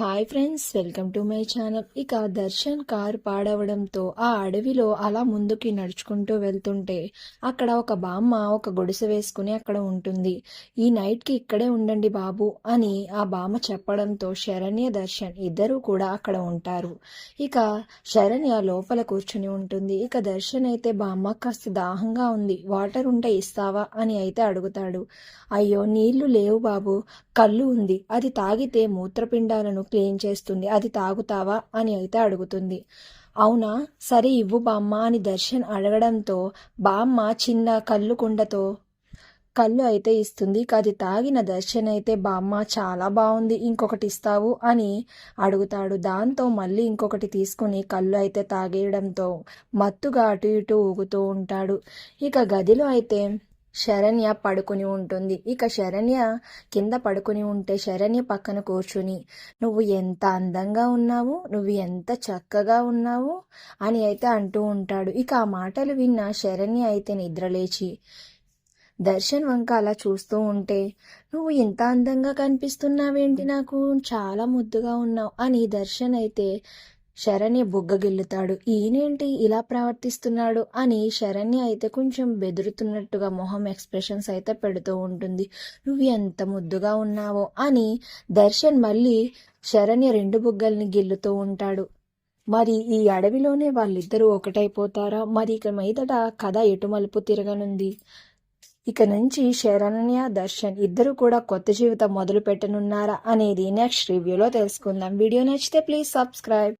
Hi friends welcome to my channel ఇక Darshan car పాడవడంతో ఆ అడవిలో అలా ముందుకి నడుచుకుంటూ వెళ్తుంటే అక్కడ ఒక బామ్మ ఒక గుడిసె వేసుకుని అక్కడ ఉంటుంది. ఈ నైట్కి ఇక్కడే ఉండండి బాబు అని ఆ బామ్మ చెప్పడంతో శరణ్య దర్శన్ ఇద్దరూ కూడా అక్కడ ఉంటారు. ఇక శరణ్య లోపల కూర్చుని ఉంటుంది. ఇక దర్శన్ అయితే బామ్మ కాస్త దాహంగా ఉంది. వాటర్ ఉంటే ఇస్తావా? అని అయితే అడుగుతాడు. అయ్యో నీళ్ళు లేవు బాబు. కళ్ళు ఉంది. అది తాగితే మూత్రపిండాలను క్లీన్ చేస్తుంది? అది తాగుతావా? అని అయితే అడుగుతుంది. అవునా? సరే ఇవ్వు బామ్మ అని దర్శన్ అడగడంతో బామ్మ చిన్న కళ్ళు కుండతో కళ్ళు అయితే ఇస్తుంది. ఇక అది తాగిన దర్శన్ అయితే బామ్మ చాలా బాగుంది ఇంకొకటి ఇస్తావు అని అడుగుతాడు. దాంతో మళ్ళీ ఇంకొకటి తీసుకుని కళ్ళు అయితే తాగేయడంతో మత్తుగా అటు ఇటు ఊగుతూ ఉంటాడు. ఇక గదిలో అయితే శరణ్య పడుకుని ఉంటుంది. ఇక శరణ్య కింద పడుకుని ఉంటే శరణ్య పక్కన కూర్చుని నువ్వు ఎంత అందంగా ఉన్నావు? నువ్వు ఎంత చక్కగా ఉన్నావు? అని అయితే అంటూ ఉంటాడు. ఇక ఆ మాటలు విన్న శరణ్య అయితే నిద్రలేచి దర్శన్ వంక అలా చూస్తూ ఉంటే నువ్వు ఇంత అందంగా కనిపిస్తున్నావేంటి నాకు? చాలా ముద్దుగా ఉన్నావు అని దర్శన్ అయితే శరణ్య బుగ్గగిల్లుతాడు. ఈయనేంటి ఇలా ప్రవర్తిస్తున్నాడు? అని శరణ్య అయితే కొంచెం బెదురుతున్నట్టుగా మొహం ఎక్స్ప్రెషన్స్ అయితే పెడుతూ ఉంటుంది. నువ్వు ఎంత ముద్దుగా ఉన్నావో అని దర్శన్ మళ్ళీ శరణ్య రెండు బుగ్గల్ని గిల్లుతూ ఉంటాడు. మరి ఈ అడవిలోనే వాళ్ళిద్దరూ ఒకటైపోతారా? మరి ఇక మీదట కథ ఎటు మలుపు తిరగనుంది? ఇక నుంచి శరణ్య దర్శన్ ఇద్దరు కూడా కొత్త జీవితం మొదలు పెట్టనున్నారా అనేది నెక్స్ట్ రివ్యూలో తెలుసుకుందాం. వీడియో నచ్చితే ప్లీజ్ సబ్స్క్రైబ్.